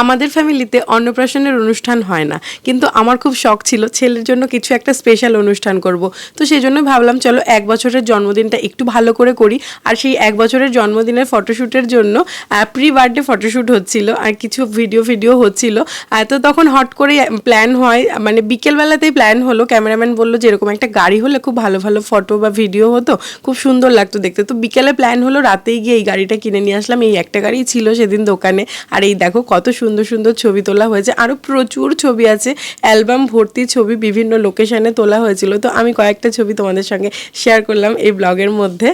আমাদের ফ্যামিলিতে অন্নপ্রাশনের অনুষ্ঠান হয় না। কিন্তু আমার খুব শখ ছিল ছেলের জন্য কিছু একটা স্পেশাল অনুষ্ঠান করব। তো সেই জন্য ভাবলাম, চলো এক বছরের জন্মদিনটা একটু ভালো করে করি। আর সেই এক বছরের জন্মদিনের ফটোশ্যুটের জন্য প্রি বার্থডে ফটোশ্যুট হচ্ছিল, আর কিছু ভিডিও ভিডিও হচ্ছিল। তো তখন হট করে প্ল্যান হয় মানে বিকেলবেলাতেই প্ল্যান হলো। ক্যামেরাম্যান বলল যে, এরকম একটা গাড়ি হলে খুব ভালো ভালো ফটো বা ভিডিও হতো। খুব সুন্দর লাগতো দেখতে। তো বিকেলে প্ল্যান হলো, রাতেই গিয়ে এই গাড়িটা কিনে নিয়ে আসলাম। এই একটা গাড়িই ছিল সেদিন দোকানে। আর এই দেখো কত সুন্দর সুন্দর সুন্দর ছবি তোলা হয়েছে। আরও প্রচুর ছবি আছে। অ্যালবাম, ভর্তি ছবি বিভিন্ন লোকেশানে তোলা হয়েছিল। তো আমি কয়েকটা ছবি তোমাদের সঙ্গে শেয়ার করলাম এই ব্লগের মধ্যে।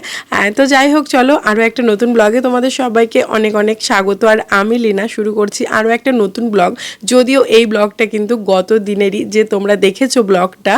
তো যাই হোক, চলো আরও একটা নতুন ব্লগে তোমাদের সবাইকে অনেক অনেক স্বাগত। আর আমি লিনা, শুরু করছি আরও একটা নতুন ব্লগ। যদিও এই ব্লগটা কিন্তু গত দিনেরই যে তোমরা দেখেছ ব্লগটা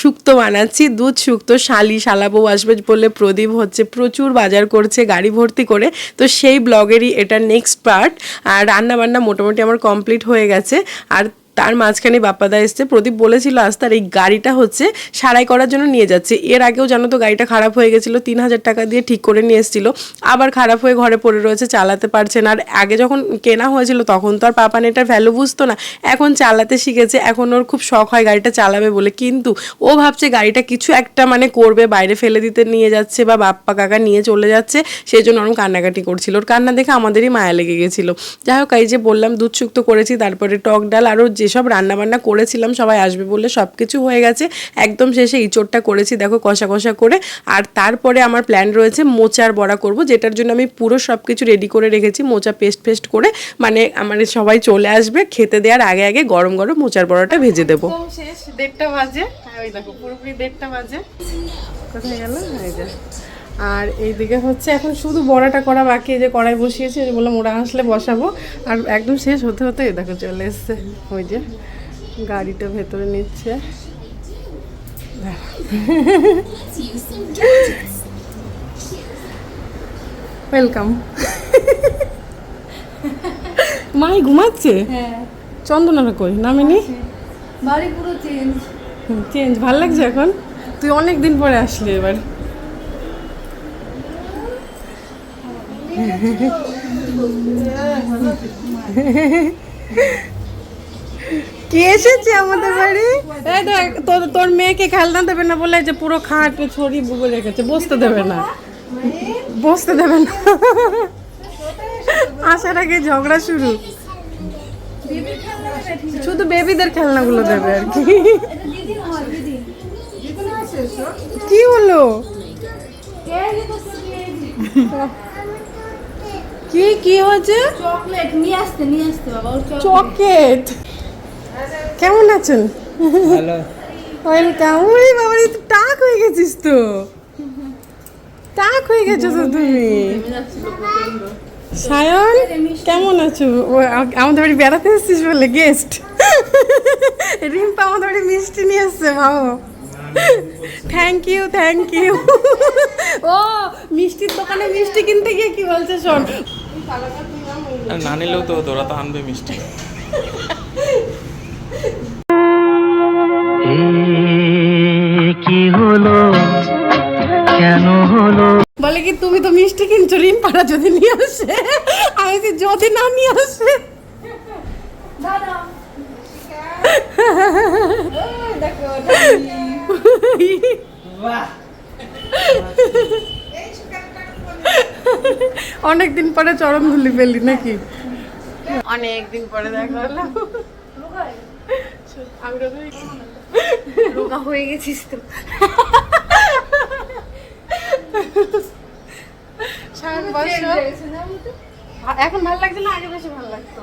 শুক্তো বানাচ্ছি, দুধ শুক্তো শালি শালাবউ আসবে বলে প্রদীপ হচ্ছে, প্রচুর বাজার করছে, গাড়ি ভর্তি করে। তো সেই ব্লগেরই এটা নেক্সট পার্ট আর রান্না বান্না মোটামুটি আমার কমপ্লিট হয়ে গেছে। আর তার মাঝখানে বাপ্পাদা এসছে। প্রদীপ বলেছিল, আজ তার এই গাড়িটা হচ্ছে সারাই করার জন্য নিয়ে যাচ্ছে। এর আগেও জানো তো গাড়িটা খারাপ হয়ে গেছিল, তিন হাজার টাকা দিয়ে ঠিক করে নিয়ে এসেছিল। আবার খারাপ হয়ে ঘরে পড়ে রয়েছে, চালাতে পারছে না। আর আগে যখন কেনা হয়েছিল, তখন তো আর পাপান এটার ভ্যালু বুঝতো না। এখন চালাতে শিখেছে, এখন ওর খুব শখ হয় গাড়িটা চালাবে বলে। কিন্তু ও ভাবছে গাড়িটা কিছু একটা মানে করবে, বাইরে ফেলে দিতে নিয়ে যাচ্ছে বা বাপ্পা কাকা নিয়ে চলে যাচ্ছে। সেই জন্য ওরকম কান্নাকাটি করছিল। ওর কান্না দেখে আমাদেরই মায়া লেগে গেছিল। যাই হোক, এই যে বললাম, দুধ করেছি, তারপরে টক ডাল আরও যেসব রান্নাবান্না করেছিলাম, সবাই আসবে বলে সব কিছু হয়ে গেছে। একদম শেষে ইঁচড়টা করেছি, দেখো কষা কষা করে। আর তারপরে আমার প্ল্যান রয়েছে মোচার বড়া করব, যেটার জন্য আমি পুরো সব কিছু রেডি করে রেখেছি, মোচা পেস্ট পেস্ট করে। মানে আমার সবাই চলে আসবে, খেতে দেওয়ার আগে আগে গরম গরম মোচার বড়াটা ভেজে দেবো। শেষ, দেড়টা বাজে। ওই দেখো, পুরোপুরি দেড়টা বাজে। কোথায় গেল? আর এইদিকে হচ্ছে এখন শুধু বড়াটা করা বাকি যে কড়াই বসিয়েছি যে বললাম ওরা আসলে বসাবো। আর একদম শেষ হতে হতে দেখো চলে এসছে। ওই যে গাড়িটা ভেতরে নিচ্ছে। ওয়েলকাম মাই ঘুমাচ্ছে? হ্যাঁ। চন্দনারা কই? নামিনি? বাড়ি পুরো চেঞ্জ চেঞ্জ ভালো লাগছে এখন? তুই অনেক দিন পরে আসলি এবার। কি এসেছে আমাদের বাড়ি? এই দেখ তোর তোর মেয়েকে খেলনা দেবে না বলে যে পুরো খাট ছড়ি বুবে রেখেছে বসতে দেবে না। বসতে দেবে না। আসার আগে ঝগড়া শুরু। শুধু বেবিদের খেলনাগুলো দেবে আর কি। কি হলো? কি কি হয়েছে? চকলেট নিয়ে আসতে নিয়ে আসতে বাবা ওর চকলেট। কেমন আছেন? Hello welcome. ওরে বাবা তুই টাক হয়ে গেছিস তো। টাক হয়ে গেছো তো তুমি। সায়ন কেমন আছো? ও, আমাদের বাড়ি বেড়াতে এসেছিস বলে গেস্ট রিম্পা আমাদের বাড়ি মিষ্টি নিয়ে এসছে ভাবো। থ্যাংক ইউ থ্যাংক ইউ ও মিষ্টির দোকানে মিষ্টি কিনতে গিয়ে কি বলছে শোন। না নিলেও তো তোরা তো আনবে মিষ্টি। কি হলো? কেন হলো? বলে কি তুমি তো মিষ্টি কিনছো রিম্পারা যদি নিয়ে আসে আমি যে যদি না নিয়ে আসে। দাদা। অনেক দিন পরে চরম ধুলি পেলি নাকি? অনেক দিন পরে দেখা হলো। রোগা হয়ে গেছিস তো? এখন ভালো লাগছে না? আগে বেশি ভালো লাগতো।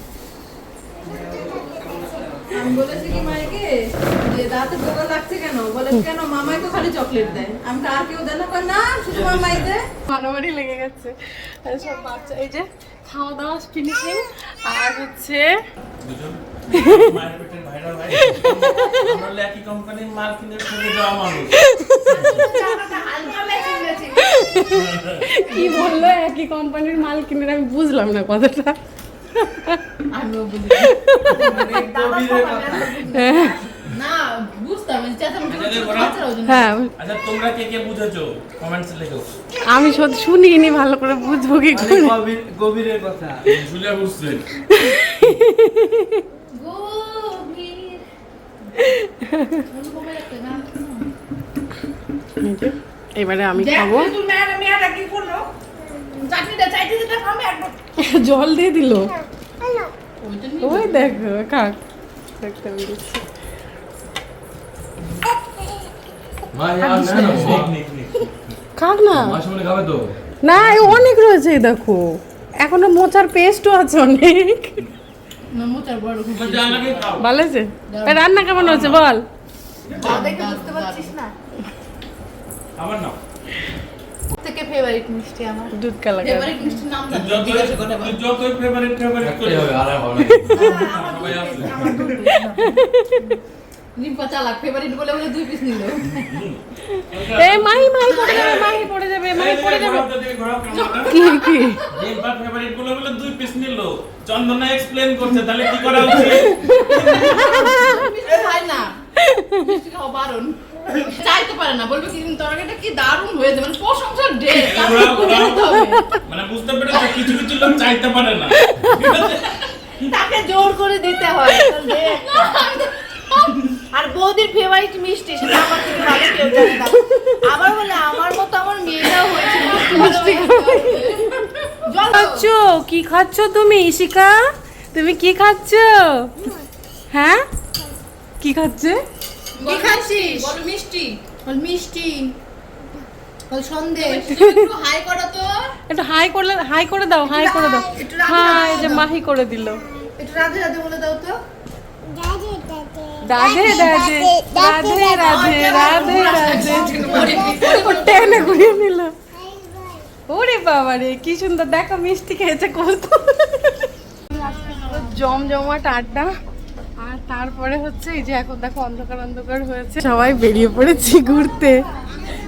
বলেছি কি মাইকে যে দাঁতে পোকা লাগছে কেন? বলে কেন মামাই তো খালি চকলেট দেয়। আমি তো আর কেউ দেয় না। না শুধু মামাই দেয় মারামারি লেগে গেছে। সব বাচ্চা এই যে খাওয়া দাওয়া ফিনিশিং আর হচ্ছে কি বলল? একই কোম্পানির মাল কিনে আমি বুঝলাম না কথাটা। মানে আমি ওই জন্য। হ্যাঁ। আচ্ছা তোমরা কে কে বুঝেছ? কমেন্টসে লেখো। আমি সত্যি শুনিনি ভালো করে বুঝব কি গভীরের কথা। এবারে আমি খাব। চাটনিটা চাইতে দিতে খাবে একবার জল দিয়ে দিল? ওই দেখো কাক খাক না। তো? না অনেক রয়েছে দেখো। এখনও মোচার পেস্টও আছে অনেক। খাও। ভালো আছে তা রান্না কেমন হচ্ছে বল। ফেভারিট মিষ্টি আমার। দুধ কালা ফেভারিট মিষ্টির নাম জানি। যত জিজ্ঞাসা করে আবার। যত ফেভারিট ফেভারিট করে হবে আর হবে না সবাই আছে রিম্পা চালাক ফেভারিট বলে বলে দুই পিস নিল। এ মাহি মাহি পড়ে যাবে মাহি পড়ে যাবে মাহি পড়ে যাবে। কি কি? ফেভারিট বলে বলে দুই পিস নিল। চন্দনা এক্সপ্লেন করছে তাহলে কি করা উচিত? মিষ্টি না। বারণ। চাইতে পারে না বলবে কি তরকারিটা কি দারুণ হয়েছে মানে প্রশংসার ডে। মানে বুঝতে পেরেছ কিছু কিছু লোক চাইতে পারে না। তাকে জোর করে দিতে হয় আর বৌদির ফেভারিট মিষ্টি সেটা আমার থেকে ভালো কেউ জানে না। আবার বলে আমার মতো আমার মেয়েটাও হয়েছে মিষ্টি খাচ্ছ? কি খাচ্ছ তুমি ইশিকা তুমি কি খাচ্ছ? হ্যাঁ? কি খাচ্ছে? কি খাচ্ছিস? বলো মিষ্টি। বল মিষ্টি বল সন্দেশ একটু হাই করো তো। একটু হাই করলে হাই করে দাও হাই করে দাও। হাই যে মাহি করে দিল। একটু রাধে রাধে বলে দাও তো। রাধে রাধে রাধে রাধে রাধে রাধে টেনে ঘুরিয়ে নিল। ওরে বাবা রে কি সুন্দর। দেখো মিষ্টি খেয়েছে কত। জমজমাট আড্ডা। আর তারপরে হচ্ছে এই যে এখন দেখো অন্ধকার অন্ধকার হয়েছে। সবাই বেরিয়ে পড়েছি ঘুরতে।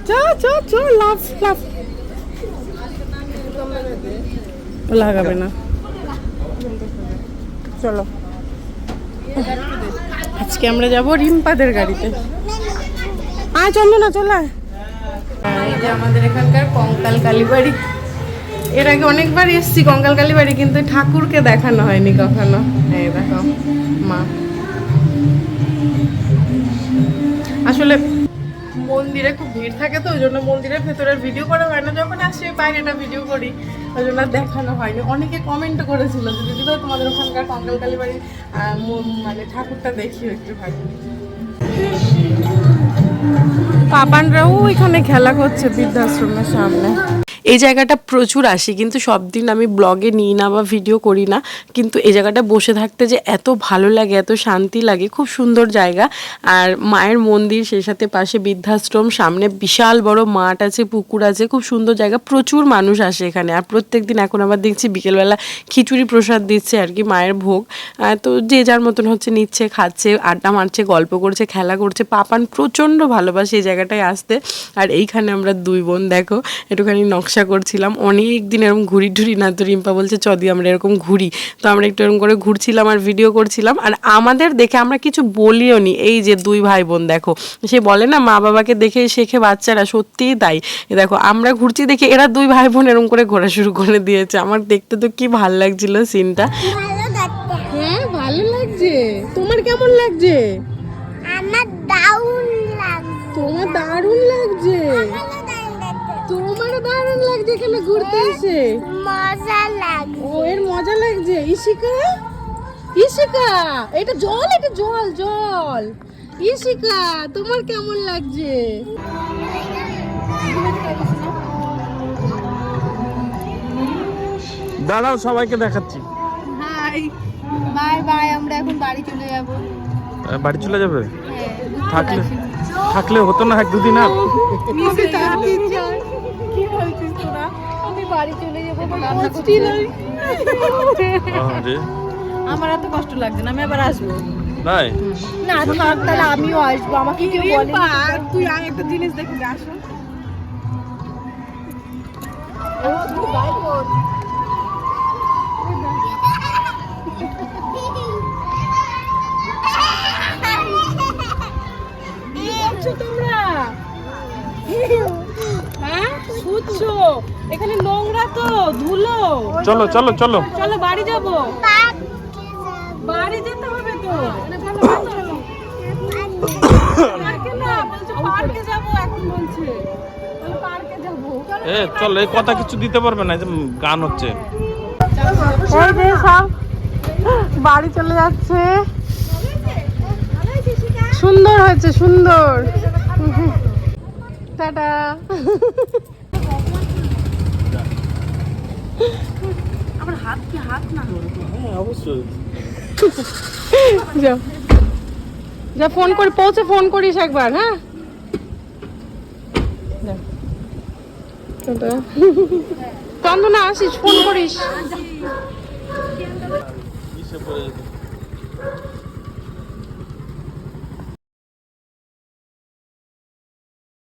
চ চ চ লাভ লাভ লাগাবে না। চলো। আজকে আমরা যাব রিম্পাদের গাড়িতে। আয়, চলো না, চলে। এই যে আমাদের এখানকার কঙ্কাল কালীবাড়ি। এর আগে অনেকবার এসেছি কঙ্কালকালী বাড়ি, কিন্তু ঠাকুরকে দেখানো হয়নি কখনো। এই দেখো, মা। আসলে মন্দিরে খুব ভিড় থাকে তো, ওই জন্য মন্দিরের ভেতরের ভিডিও করা হয় না। যখন ওই বাইরেটা ভিডিও করি, ওই জন্য দেখানো হয়নি। অনেকে কমেন্ট করেছিল যে, দিদি ভাই, তোমাদের ওখানকার কঙ্কালকালী বাড়ি মানে ঠাকুরটা দেখিও একটু ভালো পাপানরাও ওইখানে খেলা করছে বৃদ্ধাশ্রমের সামনে। এই জায়গাটা প্রচুর আসি, কিন্তু সব দিন আমি ব্লগে নিই না বা ভিডিও করি না। কিন্তু এই জায়গাটা বসে থাকতে যে এত ভালো লাগে, এত শান্তি লাগে, খুব সুন্দর জায়গা। আর মায়ের মন্দির, সেই সাথে পাশে বৃদ্ধাশ্রম, সামনে বিশাল বড় মাঠ আছে, পুকুর আছে, খুব সুন্দর জায়গা। প্রচুর মানুষ আসে এখানে। আর প্রত্যেক দিন এখন আবার দেখছি বিকেলবেলা খিচুড়ি প্রসাদ দিচ্ছে আর কি মায়ের ভোগ। তো যে যার মতন হচ্ছে নিচ্ছে, খাচ্ছে, আড্ডা মারছে, গল্প করছে, খেলা করছে। পাপান প্রচণ্ড ভালোবাসে এই জায়গাটায় আসতে। আর এইখানে আমরা দুই বোন, দেখো, একটুখানি নকশা করছিলাম। অনেক দিন এরকম ঘুরি টুরি না তো রিম্পা বলছে চদি আমরা এরকম ঘুরি। তো আমরা একটু এরকম করে ঘুরছিলাম আর ভিডিও করছিলাম। আর আমাদের দেখে আমরা কিছু বলিও নি। এই যে দুই ভাই বোন দেখো সে বলে না মা বাবাকে দেখে শেখে বাচ্চারা সত্যিই তাই। এ দেখো আমরা ঘুরছি দেখে এরা দুই ভাই বোন এরকম করে ঘোরা শুরু করে দিয়েছে। আমার দেখতে তো কি ভালো লাগছিল সিনটা। হ্যাঁ ভালো লাগছে। তোমার কেমন লাগছে? আমার দারুণ লাগছে। তোমার দারুণ লাগছে। তোমারও দারুণ লাগছে এখানে ঘুরতে এসে। মজা লাগছে। ও এর মজা লাগছে। ইশিকা ইশিকা এটা জল এটা জল জল। ইশিকা তোমার কেমন লাগছে? দাঁড়াও সবাইকে দেখাচ্ছি। হাই বাই বাই আমরা এখন বাড়ি চলে যাব। বাড়ি চলে যাবে? থাকলে থাকলে হতো না এক দুদিন আর। বাড়ি চলে যাব আমার এত কষ্ট লাগছে না আমি আবার আসব। নাই? না থাক তাহলে আমিও আসব আমাকে কেউ বলে তুই আর একটা জিনিস দেখে আসো। শুচ্ছো এখানে নোংরা তো ধুলো। চলো চলো চলো। চলো বাড়ি যাব। বাড়ি যেতে হবে তো। চলো বাড়ি। চলো পার্কে না বলছে পার্কে যাব এখন বলছে। বলে পার্কে যাব। এ চল এই কথা কিছু দিতে পারবে না যে গান হচ্ছে। এই যে সব বাড়ি চলে যাচ্ছে। সুন্দর হয়েছে সুন্দর। টাটা। হ্যাঁ অবশ্যই। যা। যা ফোন করে পৌঁছে ফোন করিস একবার হ্যাঁ। চন্দনা আসিস ফোন করিস। যেত